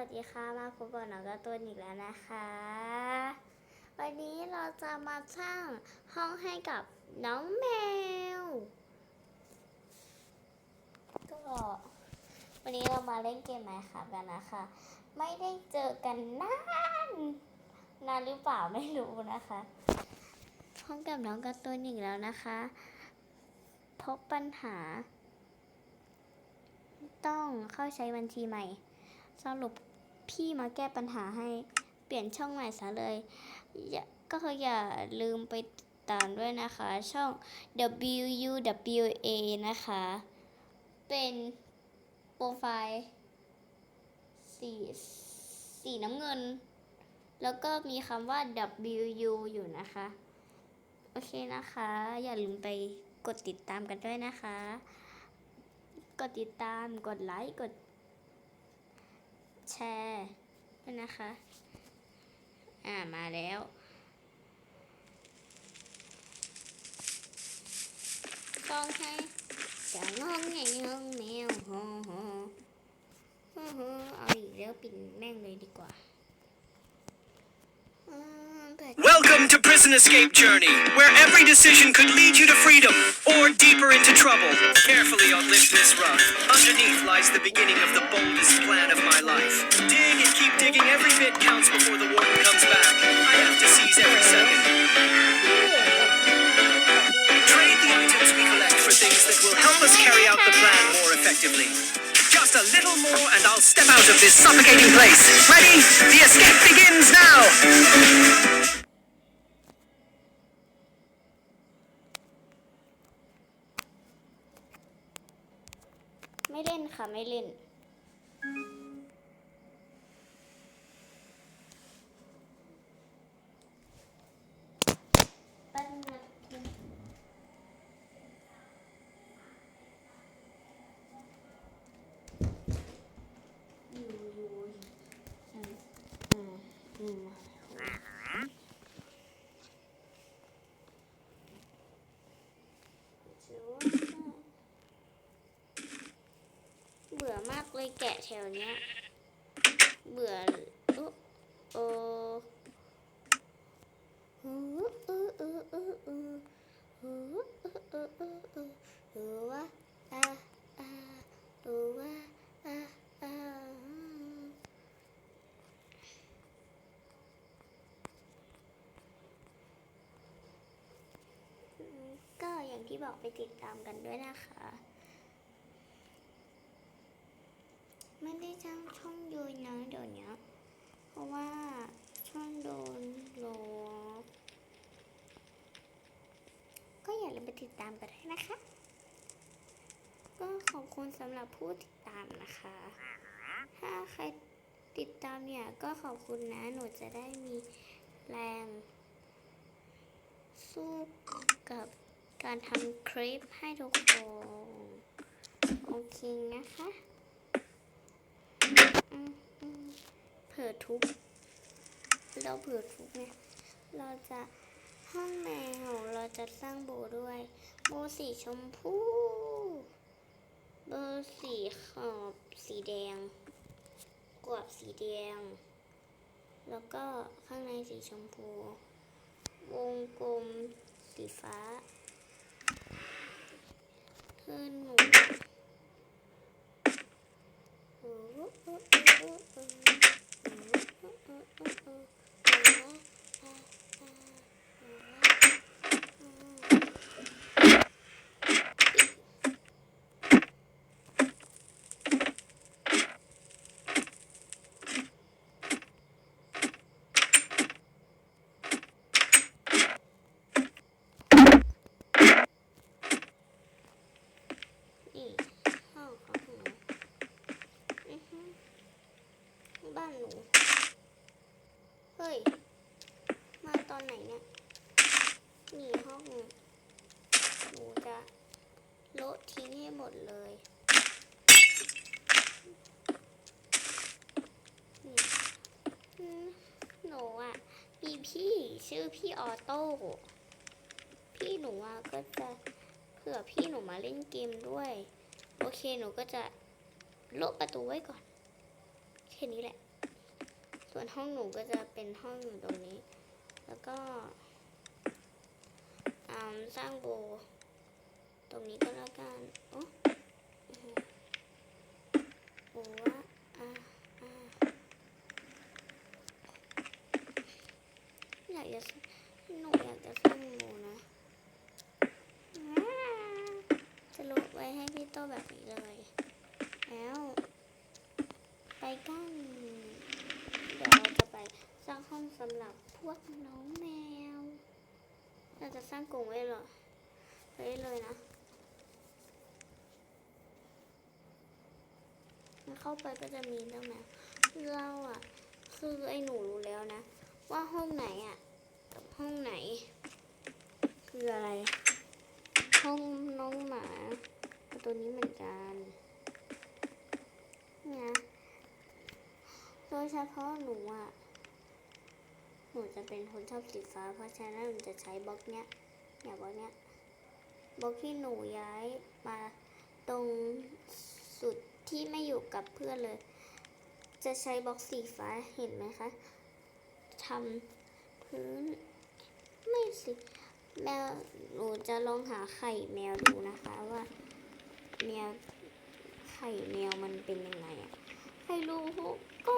วัสดีค่ะมาพบกับน้องการ์ตูนอีกแล้วนะคะ วันนี้เราจะมาสร้างห้องให้กับน้องแมว ก็วันนี้เรามาเล่นเกมไหมค่ะกันนะคะ ไม่ได้เจอกันนานนานหรือเปล่าไม่รู้นะคะ ห้องกับน้องการ์ตูนอีกแล้วนะคะ พบปัญหา ต้องเข้าใช้บัญชีใหม่สรุป พี่มาแก้ปัญหาให้เปลี่ยนช่องใหม่ซะเลยก็อย่าลืมไปติดตามด้วยนะคะ ช่อง WUWA นะคะ เป็นโปรไฟล์สีสีน้ำเงิน แล้วก็มีคำว่า WU อยู่นะคะ โอเคนะคะ อย่าลืมไปกดติดตามกันด้วยนะคะ กดติดตามกดไลค์กด แชร์ด้วยนะคะ อ่ามาแล้ว ต้องให้จะงองแงงองแมวฮโฮโฮโฮเอาอีกแล้วปิดแม่งเลยดีกว่า Welcome to Prison Escape Journey, where every decision could lead you to freedom or deeper into trouble. Carefully unlift this rug. Underneath lies the beginning of the boldest plan of my life. Dig and keep digging. Every bit counts before the warden comes back. I have to seize every second. Trade the items we collect for things that will help us carry out the plan more effectively. Just a little more and I'll step out of this suffocating place. Ready? The escape begins now! ค่ะไม่เล่นแป๊บนึงนะอยู่อยู่อืมอืมอืมถือว่า เบื่อมากเลย แถวเนี้ย เบื่อโอ้โอ้หูอืออืออือหูอืออืออืออือว่าอ่าอ่าหูว่าอ่าอ่าอืมก็อย่างที่บอกไปติดตามกันด้วยนะคะ ไม่ได้งช่องยูนะเดี๋ยวนี้เพราะว่าช่องโดนลบก็อย่าลืมไปติดตามกันด้วยนะคะ ก็ขอบคุณสำหรับผู้ติดตามนะคะ ถ้าใครติดตามเนี่ยก็ขอบคุณนะ หนูจะได้มีแรง สู้กับการทำคลิปให้ทุกคน โอเคนะคะ เผื่อทุบเราเผื่อทุบเนี่ยเราจะห้องแมวเราจะสร้างโบด้วยโบสีชมพูโบสีขอบสีแดงกรอบสีแดง แล้วก็ข้างในสีชมพู วงกลมสีฟ้าคือหนู Mm-hmm. ฮ้ย มาตอนไหนเนี่ยนี่ห้องหนูจะโละทิ้งให้หมดเลยหนูอะ มีพี่ชื่อพี่ออโต้ พี่หนูอะก็จะเผื่อพี่หนูมาเล่นเกมด้วย โอเคหนูก็จะโละประตูไว้ก่อนโอเคค่นี้แหละ ส่วนห้องหนูก็จะเป็นห้องอยู่ตรงนี้ แล้วก็สร้างโบ ตรงนี้ก็แล้วกันโอ้อื้อหือโอ้ว่าอ่าอ่าอยากจะหนูอยากจะสร้างโบนะจะลบไว้ให้พี่โตแบบนี้เลย แล้ว ไปกัน ดี๋ยวเราจะไปสร้างห้องสำหรับพวกน้องแมว เราจะสร้างกรงไว้เหรอไว้เลยนะแล้วเข้าไปก็จะมีเจ้าแมวเราอะ คือไอ้หนูรู้แล้วนะ ว่าห้องไหนอะกับห้องไหน คืออะไร ห้องน้องหมา ตัวนี้เหมือนกัน เนี่ย ดยเฉพาะหนูอะ หนูจะเป็นคนชอบสีฟ้า เพราะฉะนั้นหนูจะใช้บล็อกเนี้ยเนี่ยบล็อกเนี้ยบล็อกที่หนูย้ายมาตรงสุดที่ไม่อยู่กับเพื่อนเลย จะใช้บล็อกสีฟ้าเห็นไหมคะทำพื้นไม่สิแมวหนูจะลองหาไข่แมวดูนะคะว่าแมวไข่แมวมันเป็นยังไงอะใครรู้ ก็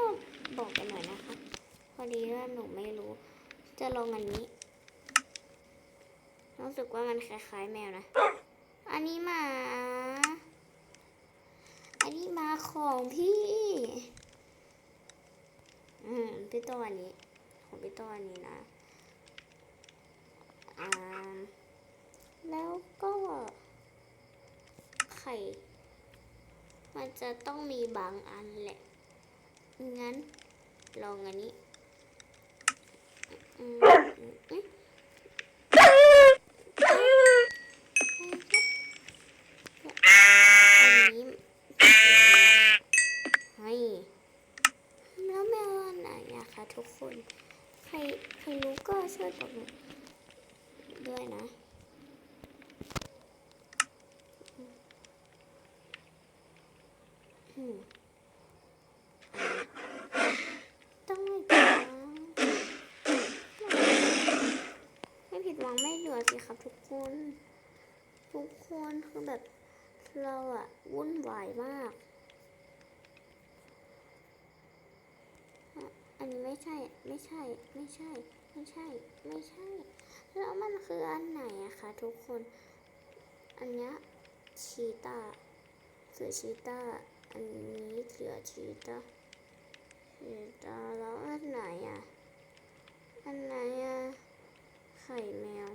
บอกกันหน่อยนะคะ พอดีว่าหนูไม่รู้ จะลองอันนี้ รู้สึกว่ามันคล้ายๆแมวนะ อันนี้หมา อันนี้มาของพี่ อืมพี่ตอันนี้ ของพี่ตอันนี้นะ อ่า แล้วก็ไข่ มันจะต้องมีบางอันแหละ งั้น ลองอันนี้อันนี้ให้แล้วแมวอันไหนอะคะทุกคน ใครใครรู้ก็ช่วยบอกด้วยนะ อืมต้องไม่ผิดหวังไม่ผิดห วังไม่เหลือสิครับทุกคน ทุกคนคือแบบเราอะวุ่นวายมาก อันนี้ไม่ใช่ ไม่ใช่ ไม่ใช่ ไม่ใช่ ไม่ใช่ แล้วมันคืออันไหนอะคะทุกคน อันนี้ชีตาเสือชีตาอันนี้เสือชีตาชีตาแล้วอันไหนอะอันไหนอะ ไข่แมว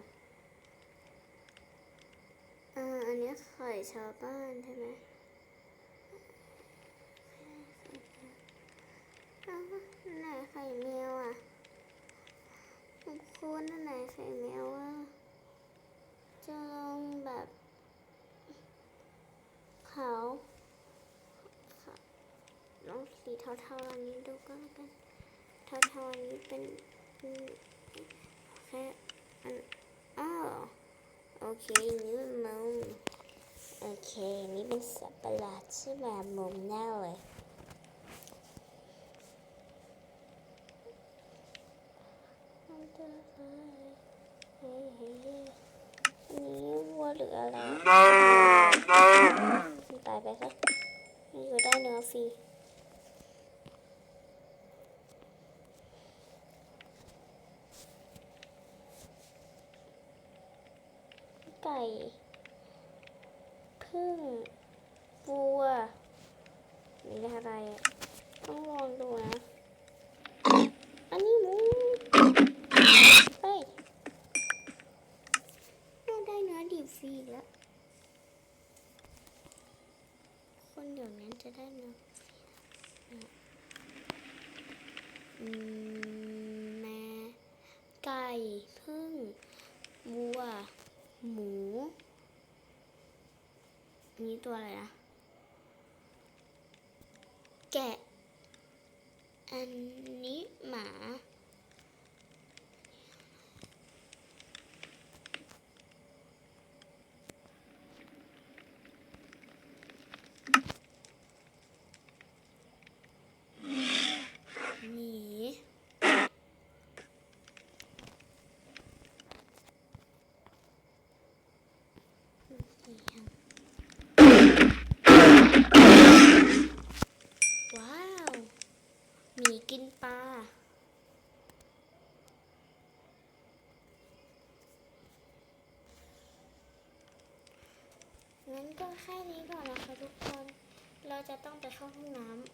อ่า อันนี้ไข่ชาวบ้านใช่ไหมนไหนไข่แมวอะทุกคนอันไหนไข่แมวอะจะลงแบบขาวลองสีเทาๆอันนี้ดูก็แล้วกันเทาๆอันนี้เป็นแค่ อันอ้าวโอเคนี่มันมุมโอเคนี่เป็นสัตว์ประหลาดชื่อแบบมุมแน่เลยเฮ้ยเฮ้ยเฮ้ยอันนี้วัวหรืออะไรมันตายไปซะมันอยู่ได้เนื้อฟรี ไก่ พึ่งวัวนี่อะไรต้องลองดูนะ อันนี้หมูเฮ้ยเอาได้เนื้อดิบฟรีแล้ว คนเดี๋ยวนั้นจะได้เนื้อแม่ไก่พึ่งวัว หมู นี้ตัวอะไรนะ แกะ อันนี้หมา เสียงว้าวหมีกินปลา งั้นก็ แค่นี้ก่อนนะคะทุกคน เราจะต้องไปเข้าห้องน้ำ